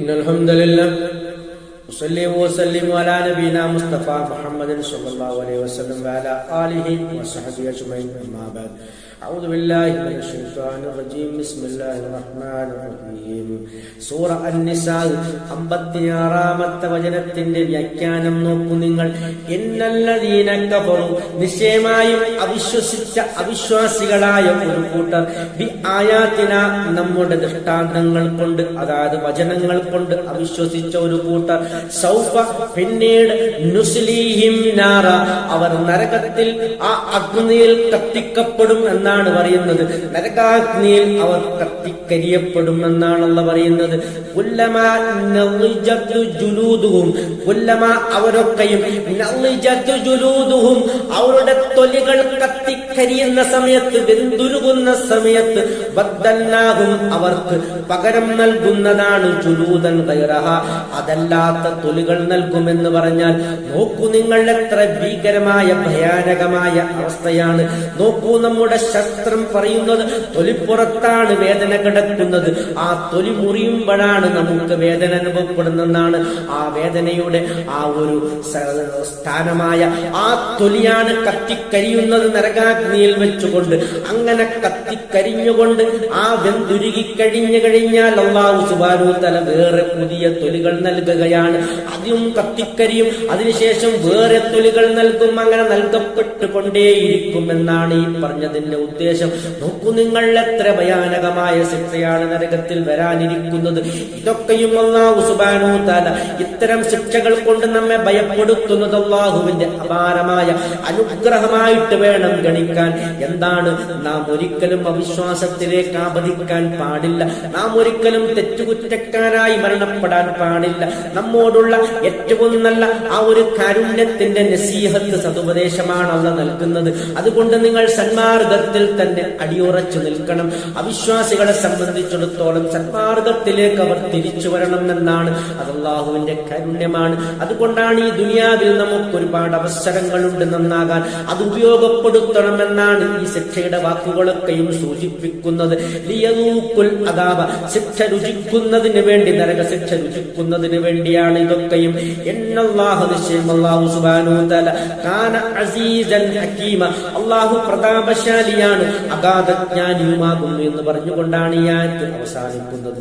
إن الحمد لله أصلي وسلم على نبينا مصطفى محمد صلى الله عليه وسلم وعلى آله وصحبه أجمعين أما بعد. أعوذ بالله من الشيطان الرجيم بسم الله الرحمن الرحيم സൂറ അന്നിസാൽ അമ്പത്തിയാറാമത്തെ വചനത്തിന്റെ വ്യാഖ്യാനം നോക്കൂ നിങ്ങൾ എന്നല്ലതീന കഫറു നിശ്ചയമായും അവിശ്വസിച്ച അവിശ്വാസികളായ ഒരു കൂട്ടർ ബി ആയാത്തിന നമ്മുടെ ദൃഷ്ടാന്തങ്ങൾ കൊണ്ട് അതായത് വചനങ്ങൾ കൊണ്ട് അവിശ്വസിച്ച ഒരു കൂട്ടർ സൗഫ പിന്നീട് നുസ്ലീഹിം നാറ അവർ നരകത്തിൽ ആ അഗ്നിയിൽ കത്തിക്കപ്പെടും എന്നാണ് പറയുന്നത്. നരകാഗ്നിയിൽ അവർ കത്തിക്കരിയപ്പെടുമെന്നാണ് പറയുന്നത്. അവരൊക്കെയും അവരുടെ തൊലികൾ കത്തിക്കരിയുന്ന സമയത്ത് വെന്തുരുകുന്ന സമയത്ത് ബദ്ദൽനാഹും അവർക്ക് പകരം നൽകുന്നതാണ് ജുലൂതൻ കൈറഹ അതല്ലാത്ത തൊലികൾ നൽകുമെന്ന് പറഞ്ഞാൽ നോക്കൂ നിങ്ങൾ എത്ര ഭീകരമായ ഭയാനകമായ അവസ്ഥയാണ്. നോക്കൂ നമ്മുടെ ശസ്ത്രം പറയുന്നത് തൊലിപ്പുറത്താണ് വേദന കിടക്കുന്നത്. ആ തൊലി മുറിയുമ്പോഴാണ് നമുക്ക് വേദന അനുഭവപ്പെടുന്നതാണ് ആ വേദനയുടെ ആ ഒരു സ്ഥാനമായ ആ തൊലിയാണ് കത്തിക്കരിയുന്നത് നരകാഗ്നിയിൽ വെച്ചുകൊണ്ട്. അങ്ങനെ കത്തിക്കരിഞ്ഞുകൊണ്ട് ആ വെന്തുരുകി കഴിഞ്ഞു കഴിഞ്ഞാൽ അള്ളാഹു സുബാനു തല വേറെ പുതിയ തൊലികൾ നൽകുകയാണ്. അതും കത്തിക്കരിയും അതിനുശേഷം വേറെ തൊലികൾ നൽകും. അങ്ങനെ നൽകപ്പെട്ടുകൊണ്ടേയിരിക്കും എന്നാണ് ഈ പറഞ്ഞതിന്റെ ഉദ്ദേശം. നോക്കൂ നിങ്ങൾ എത്ര ഭയാനകമായ ശിക്ഷയാണ് നരകത്തിൽ വരാനിരിക്കുന്നത്. ഇതൊക്കെയും അള്ളാഹു സുബാനു താല ഇത്തരം ശിക്ഷകൾ കൊണ്ട് നമ്മെ ഭയപ്പെടുത്തുന്നത് അള്ളാഹുവിന്റെ അപാരമായ അനുഗ്രഹമായിട്ട് വേണം ഗണിക്കാൻ. എന്താണ്? നാം ഒരിക്കലും അവിശ്വാസത്തിലേക്ക് ആപതിക്കാൻ പാടില്ല. നാം ഒരിക്കലും തെറ്റുകുറ്റക്കാരായി മരണപ്പെടാൻ പാടില്ല. നമ്മോടുള്ള ഏറ്റവും നല്ല ആ ഒരു കാരുണ്യത്തിന്റെ നസീഹത്ത് സതുപദേശമാണ് അള്ള നൽകുന്നത്. അതുകൊണ്ട് നിങ്ങൾ സന്മാർഗത്തിൽ തന്നെ അടിയുറച്ചു നിൽക്കണം. അവിശ്വാസികളെ സംബന്ധിച്ചിടത്തോളം സന്മാർഗത്തിലേക്ക് അവർ തിരിച്ചു വരണം എന്നാണ് അത് അള്ളാഹുവിന്റെ കാരുണ്യമാണ്. അതുകൊണ്ടാണ് ഈ ദുനിയാവിൽ നമുക്ക് ഒരുപാട് അവസരങ്ങളുണ്ട് നന്നാകാൻ. അത് ഉപയോഗപ്പെടുത്തണമെന്നാണ് ഈ ശിക്ഷയുടെ വാക്കുകളൊക്കെയും സൂചിപ്പിക്കുന്നത്. ശിക്ഷ രുചിക്കുന്നതിന് വേണ്ടി നരക ശിക്ഷ രുചിക്കുന്നതിന് വേണ്ടിയാണ് ഇതൊക്കെയും. എന്നല്ലാഹു നിശ്ചയം അള്ളാഹു തആല. കാന അസീസൻ ഹകീമ അല്ലാഹു പ്രതാപശാലിയാണ് അഗാധജ്ഞാനിയുമാകുന്നു എന്ന് പറഞ്ഞുകൊണ്ടാണ് ഈ ആയത്ത് അവസാനിക്കുന്നത്.